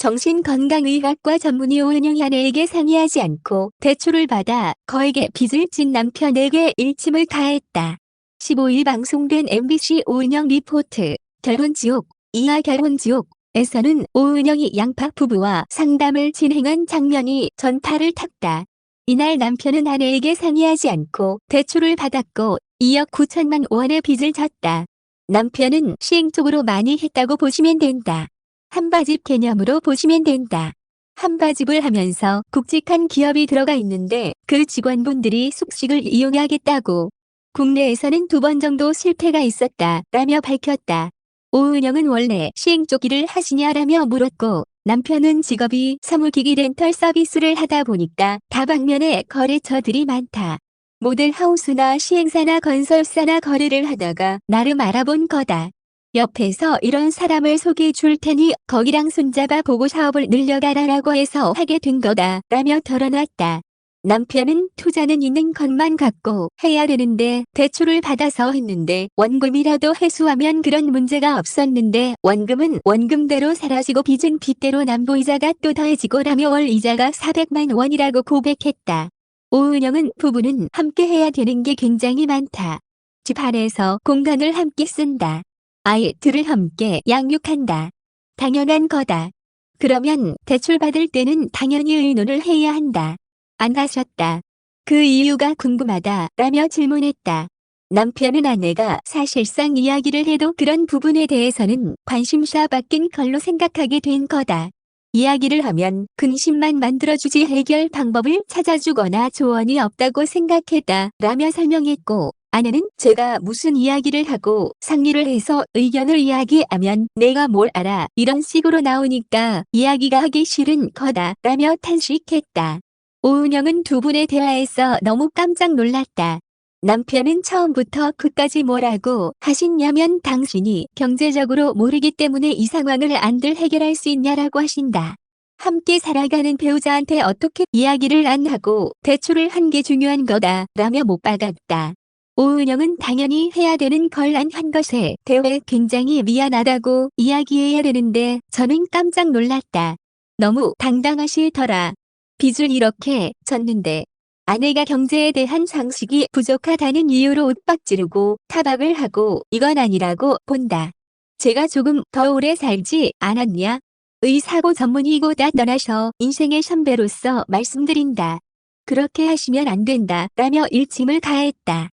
정신건강의학과 전문의 오은영이 아내에게 상의하지 않고 대출을 받아 거액의 빚을 진 남편에게 일침을 가했다. 15일 방송된 MBC 오은영 리포트 결혼지옥 이하 결혼지옥 에서는 오은영이 양파 부부와 상담을 진행한 장면이 전파를 탔다. 이날 남편은 아내에게 상의하지 않고 대출을 받았고 2억 9천만 원의 빚을 졌다. 남편은 시행착오로 많이 했다고 보시면 된다. 한바집 개념으로 보시면 된다. 한바집을 하면서 굵직한 기업이 들어가 있는데 그 직원분들이 숙식을 이용하겠다고 국내에서는 두 번 정도 실패가 있었다 라며 밝혔다. 오은영은 원래 시행착오 일을 하시냐라며 물었고 남편은 직업이 사무기기 렌털 서비스를 하다 보니까 다방면에 거래처들이 많다. 모델하우스나 시행사나 건설사나 거래를 하다가 나름 알아본 거다. 옆에서 이런 사람을 소개해 줄 테니 거기랑 손잡아 보고 사업을 늘려가라라고 해서 하게 된 거다 라며 털어놨다. 남편은 투자는 있는 것만 갖고 해야 되는데 대출을 받아서 했는데 원금이라도 회수하면 그런 문제가 없었는데 원금은 원금대로 사라지고 빚은 빚대로 남보이자가 또 더해지고 라며 월 이자가 400만 원이라고 고백했다. 오은영은 부부는 함께 해야 되는 게 굉장히 많다. 집 안에서 공간을 함께 쓴다. 아이들을 함께 양육한다. 당연한 거다. 그러면 대출 받을 때는 당연히 의논을 해야 한다. 안 하셨다. 그 이유가 궁금하다 라며 질문했다. 남편은 아내가 사실상 이야기를 해도 그런 부분에 대해서는 관심사 바뀐 걸로 생각하게 된 거다. 이야기를 하면 근심만 만들어주지 해결 방법을 찾아주거나 조언이 없다고 생각했다 라며 설명했고 아내는 제가 무슨 이야기를 하고 상의를 해서 의견을 이야기하면 내가 뭘 알아 이런 식으로 나오니까 이야기가 하기 싫은 거다 라며 탄식했다. 오은영은 두 분의 대화에서 너무 깜짝 놀랐다. 남편은 처음부터 끝까지 뭐라고 하시냐면 당신이 경제적으로 모르기 때문에 이 상황을 안들 해결할 수 있냐라고 하신다. 함께 살아가는 배우자한테 어떻게 이야기를 안 하고 대출을 한 게 중요한 거다 라며 못 받았다. 오은영은 당연히 해야 되는 걸 안 한 것에 대해 굉장히 미안하다고 이야기해야 되는데 저는 깜짝 놀랐다. 너무 당당하시더라. 빚을 이렇게 졌는데 아내가 경제에 대한 상식이 부족하다는 이유로 윽박지르고 타박을 하고 이건 아니라고 본다. 제가 조금 더 오래 살지 않았냐? 의사고 전문의고 다 떠나서 인생의 선배로서 말씀드린다. 그렇게 하시면 안 된다 라며 일침을 가했다.